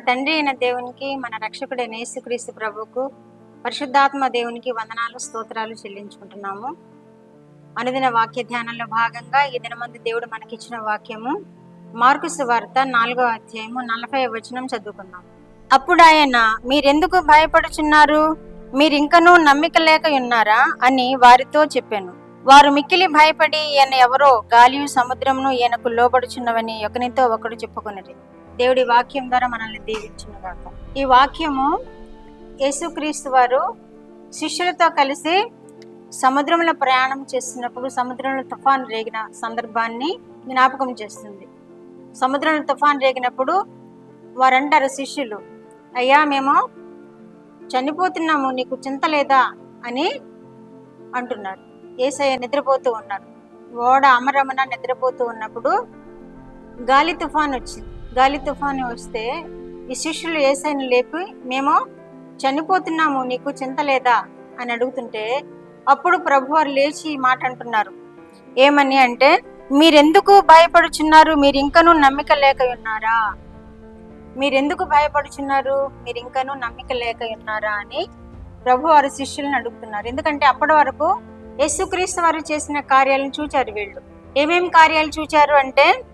తండ్రి అయిన దేవునికి మన రక్షకుడైన యేసుక్రీస్తు ప్రభువుకు పరిశుద్ధాత్మ దేవునికి వందనాలు స్తోత్రాలు చెల్లించుకుంటున్నాము. అనుదిన వాక్య ధ్యానంలో భాగంగా ఈ దినమందు దేవుడు మనకిచ్చిన వాక్యము మార్కు సువార్త నాలుగో అధ్యాయము నలభై వచనం చదువుకుందాం. అప్పుడు ఆయన మీరెందుకు భయపడుచున్నారు? మీరింకనూ నమ్మిక లేక ఉన్నారా? అని వారితో చెప్పాను. వారు మిక్కిలి భయపడి ఈయన ఎవరో గాలియు సముద్రమును ఈయనకు లోబడుచున్నవని ఒకనితో ఒకడు చెప్పుకున్నది దేవుడి వాక్యం ద్వారా మనల్ని దీవించునుగాక. ఈ వాక్యము యేసుక్రీస్తు వారు శిష్యులతో కలిసి సముద్రంలో ప్రయాణం చేస్తున్నప్పుడు సముద్రంలో తుఫాన్ రేగిన సందర్భాన్ని జ్ఞాపకం చేస్తుంది. సముద్రంలో తుఫాన్ రేగినప్పుడు వారంటారు శిష్యులు అయ్యా మేము చనిపోతున్నాము నీకు చింత లేదా? అని అంటున్నారు. ఏసయ్య నిద్రపోతూ ఉన్నారు. ఓడ అమరమున నిద్రపోతూ ఉన్నప్పుడు గాలి తుఫాన్ వచ్చింది. గాలి తుఫాను వస్తే ఈ శిష్యులు ఏసైని లేపి మేము చనిపోతున్నాము నీకు చింత లేదా? అని అడుగుతుంటే అప్పుడు ప్రభువారు లేచి ఈ మాట అంటున్నారు. ఏమని అంటే మీరెందుకు భయపడుచున్నారు? మీరు ఇంకనూ నమ్మిక లేక ఉన్నారా? మీరెందుకు భయపడుచున్నారు? మీరు ఇంకనూ నమ్మిక లేక ఉన్నారా? అని ప్రభు వారి శిష్యులను అడుగుతున్నారు. ఎందుకంటే అప్పటి వరకు యేసుక్రీస్తు వారు చేసిన కార్యాలను చూచారు వీళ్ళు. ఏమేమి కార్యాలు చూచారు అంటే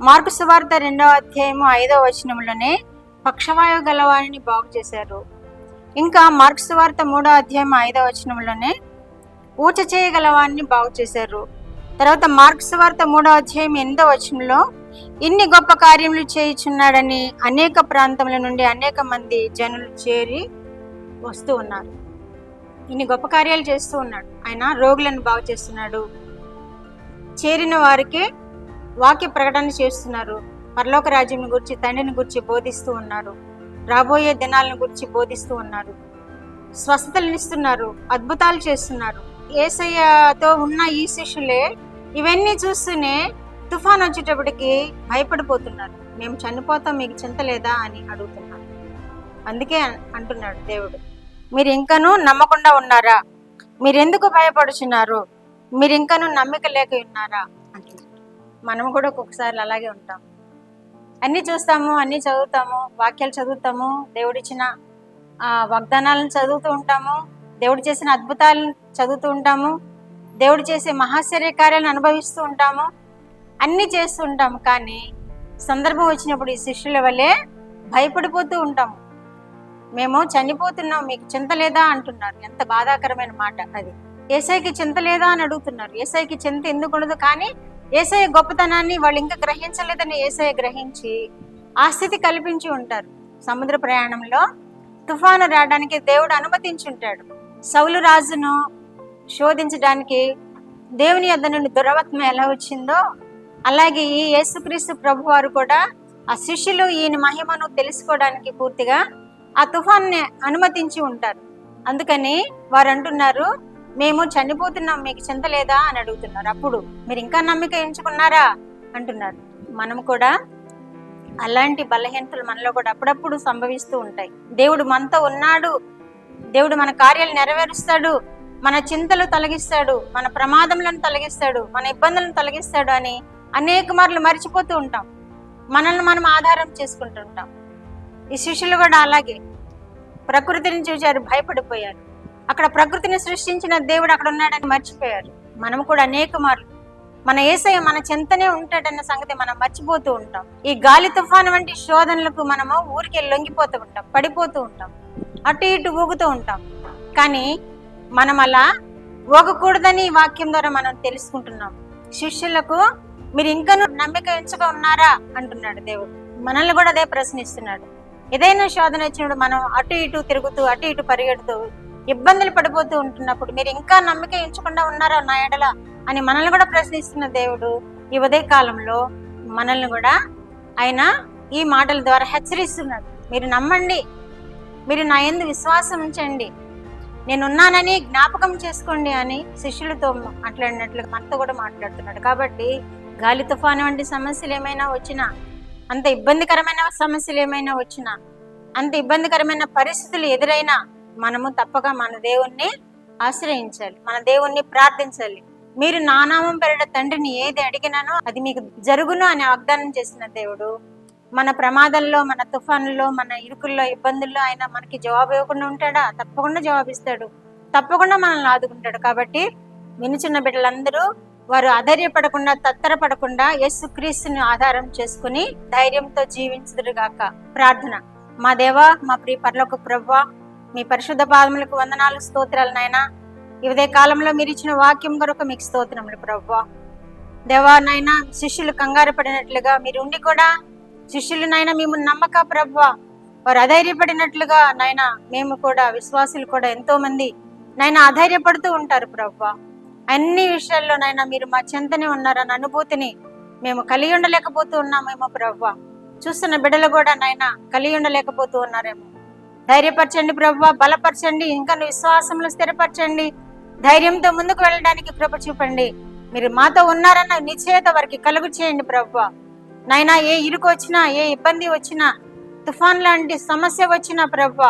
మార్కు సువార్త రెండవ అధ్యాయము ఐదవ వచనంలోనే పక్షవాయువు గలవారిని బాగు చేశారు. ఇంకా మార్కు సువార్త మూడో అధ్యాయం ఐదవ వచనంలోనే ఊచ చేయగలవారిని బాగు చేశారు. తర్వాత మార్క్స్ సువార్త మూడో అధ్యాయం ఎనిమిదో వచనంలో ఇన్ని గొప్ప కార్యములు చేయుచున్నాడని అనేక ప్రాంతముల నుండి అనేక మంది జనులు చేరి వస్తూ ఉన్నారు. ఇన్ని గొప్ప కార్యాలు చేస్తూ ఉన్నాడు. ఆయన రోగులను బాగు చేస్తున్నాడు. చేరిన వారికి వాక్య ప్రకటన చేస్తున్నారు. పరలోక రాజ్యం గురించి తండ్రిని గురించి బోధిస్తూ ఉన్నారు. రాబోయే దినాలను గురించి బోధిస్తూ ఉన్నారు. స్వస్థతలు ఇస్తున్నారు. అద్భుతాలు చేస్తున్నారు. ఏసయ్యతో ఉన్న ఈ శిష్యులే ఇవన్నీ చూస్తూనే తుఫాన్ వచ్చేటప్పటికి భయపడిపోతున్నారు. మేము చనిపోతాం మీకు చింత లేదా? అని అడుగుతున్నారు. అందుకే అంటున్నాడు దేవుడు. మీరు ఇంకనూ నమ్మకుండా ఉన్నారా? మీరెందుకు భయపడుచున్నారు? మీరు ఇంకనూ నమ్మిక లేక ఉన్నారా? మనం కూడా ఒక్కొక్కసారి అలాగే ఉంటాం. అన్నీ చూస్తాము అన్నీ చదువుతాము వాక్యాలు చదువుతాము దేవుడిచ్చిన ఆ, వాగ్దానాలను చదువుతూ ఉంటాము దేవుడు చేసిన అద్భుతాలను చదువుతూ ఉంటాము దేవుడు చేసే మహాశ్చర్య కార్యాలను అనుభవిస్తూ ఉంటాము అన్నీ చేస్తూ ఉంటాము కానీ సందర్భం వచ్చినప్పుడు ఈ శిష్యుల వల్లే భయపడిపోతూ ఉంటాము. మేము చనిపోతున్నాం మీకు చింత లేదా అంటున్నారు. ఎంత బాధాకరమైన మాట అది. ఏసైకి చింత లేదా అని అడుగుతున్నారు. ఏసైకి చింత ఎందుకు ఉండదు? కానీ ఏసఐ గొప్పతనాన్ని వాళ్ళు ఇంకా గ్రహించలేదని ఏసఐ గ్రహించి ఆ స్థితి కల్పించి ఉంటారు. సముద్ర ప్రయాణంలో తుఫాను రావడానికి దేవుడు అనుమతించి ఉంటాడు. సౌలు రాజును శోధించడానికి దేవుని యొద్ద నుండి దురవత్మ ఎలా వచ్చిందో అలాగే ఈ యేసుక్రీస్తు ప్రభు వారు కూడా ఆ శిష్యులు ఈయన మహిమను తెలుసుకోవడానికి పూర్తిగా ఆ తుఫాన్ని అనుమతించి ఉంటారు. అందుకని వారు అంటున్నారు మేము చనిపోతున్నాం మీకు చింత లేదా అని అడుగుతున్నారు. అప్పుడు మీరు ఇంకా నమ్మిక ఎంచుకున్నారా? అంటున్నారు. మనం కూడా అలాంటి బలహీనతలు మనలో కూడా అప్పుడప్పుడు సంభవిస్తూ ఉంటాయి. దేవుడు మనతో ఉన్నాడు. దేవుడు మన కార్యాలు నెరవేరుస్తాడు. మన చింతలు తొలగిస్తాడు. మన ప్రమాదములను తొలగిస్తాడు. మన ఇబ్బందులను తొలగిస్తాడు అని అనేక మార్లు మర్చిపోతూ ఉంటాం. మనల్ని మనం ఆధారం చేసుకుంటూ ఉంటాం. ఈ శిష్యులు కూడా అలాగే ప్రకృతిని చూశారు భయపడిపోయారు. అక్కడ ప్రకృతిని సృష్టించిన దేవుడు అక్కడ ఉన్నాడని మర్చిపోయారు. మనం కూడా అనేక మార్లు మన ఏసయ్య మన చెంతనే ఉంటాడన్న సంగతి మనం మర్చిపోతూ ఉంటాం. ఈ గాలి తుఫాను వంటి శోధనలకు మనము ఊరికే లొంగిపోతూ ఉంటాం పడిపోతూ ఉంటాం అటు ఇటు ఊగుతూ ఉంటాం. కానీ మనం అలా ఊగకూడదని ఈ వాక్యం ద్వారా మనం తెలుసుకుంటున్నాం. శిష్యులకు మీరు ఇంకనూ నమ్మిక ఎంచుగా ఉన్నారా అంటున్నాడు దేవుడు. మనల్ని కూడా అదే ప్రశ్నిస్తున్నాడు. ఏదైనా శోధన వచ్చినప్పుడు మనం అటు ఇటు తిరుగుతూ అటు ఇటు పరిగెడుతూ ఇబ్బందులు పడిపోతూ ఉంటున్నప్పుడు మీరు ఇంకా నమ్మిక ఎంచకుండా ఉన్నారా నా ఎడల అని మనల్ని కూడా ప్రశ్నిస్తున్న దేవుడు ఈ ఉదయ కాలంలో మనల్ని కూడా ఆయన ఈ మాటల ద్వారా హెచ్చరిస్తున్నాడు. మీరు నమ్మండి. మీరు నా ఎందు విశ్వాసం ఉంచండి. నేనున్నానని జ్ఞాపకం చేసుకోండి అని శిష్యులతో మాట్లాడినట్లుగా మనతో కూడా మాట్లాడుతున్నాడు. కాబట్టి గాలి తుఫాను వంటి సమస్యలు ఏమైనా వచ్చినా అంత ఇబ్బందికరమైన సమస్యలు ఏమైనా వచ్చినా అంత ఇబ్బందికరమైన పరిస్థితులు ఎదురైనా మనము తప్పక మన దేవుణ్ణి ఆశ్రయించాలి మన దేవుణ్ణి ప్రార్థించాలి. మీరు నానామం పెరడ తండ్రిని ఏది అడిగినానో అది మీకు జరుగును అని వాగ్దానం చేసిన దేవుడు మన ప్రమాదంలో మన తుఫానుల్లో మన ఇరుకుల్లో ఇబ్బందుల్లో ఆయన మనకి జవాబు ఇవ్వకుండా ఉంటాడా? తప్పకుండా జవాబిస్తాడు తప్పకుండా మనల్ని ఆదుకుంటాడు. కాబట్టి వినుచున్న బిడ్డలందరూ వారు అధైర్యపడకుండా తత్తరపడకుండా యేసుక్రీస్తుని ఆధారం చేసుకుని ధైర్యంతో జీవించుదురుగాక. ప్రార్థన. మా దేవా మా ప్రియ పర్లకు ప్రభా మీ పరిశుద్ధ పాదములకు వందనాలు స్తోత్రాలు నాయనా. ఇదే కాలంలో మీరు ఇచ్చిన వాక్యం కొరకు మీకు స్తోత్రములు ప్రభు దేవా నాయనా శిష్యులు కంగారు పడినట్లుగా మీరు ఉండి కూడా శిష్యులు నాయన మేము నమ్మక ప్రభు వారు అధైర్యపడినట్లుగా నాయన మేము కూడా విశ్వాసులు కూడా ఎంతో మంది నాయన అధైర్యపడుతూ ఉంటారు ప్రభు అన్ని విషయాల్లో నాయన మీరు మా చెంతనే ఉన్నారన్న అనుభూతిని మేము కలిగి ఉండలేకపోతూ ఉన్నామేమో ప్రభు చూస్తున్న బిడ్డలు కూడా నాయన కలిగి ఉండలేకపోతూ ఉన్నారేమో. ధైర్యపరచండి ప్రభు బలపరచండి ఇంకా విశ్వాసంలో స్థిరపరచండి. ధైర్యంతో ముందుకు వెళ్ళడానికి కృప చూపండి. మీరు మాతో ఉన్నారన్న నిశ్చయత వారికి కలుగు చేయండి ప్రభా నైనా ఏ ఇరుకు వచ్చినా ఏ ఇబ్బంది వచ్చినా తుఫాన్ లాంటి సమస్య వచ్చినా ప్రభు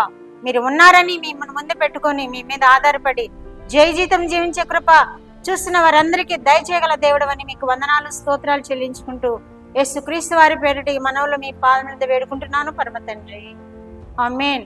మీరు ఉన్నారని మిమ్మల్ని ముందు పెట్టుకొని మీ మీద ఆధారపడి జై జీతం జీవించే కృప చూస్తున్న వారందరికీ దయచేయగల దేవుడు అని మీకు వందనాలు స్తోత్రాలు చెల్లించుకుంటూ యేసుక్రీస్తు వారి పేరిట మనవులు మీ పాదం మీద వేడుకుంటున్నాను. పరమ తండ్రి. ఆమెన్.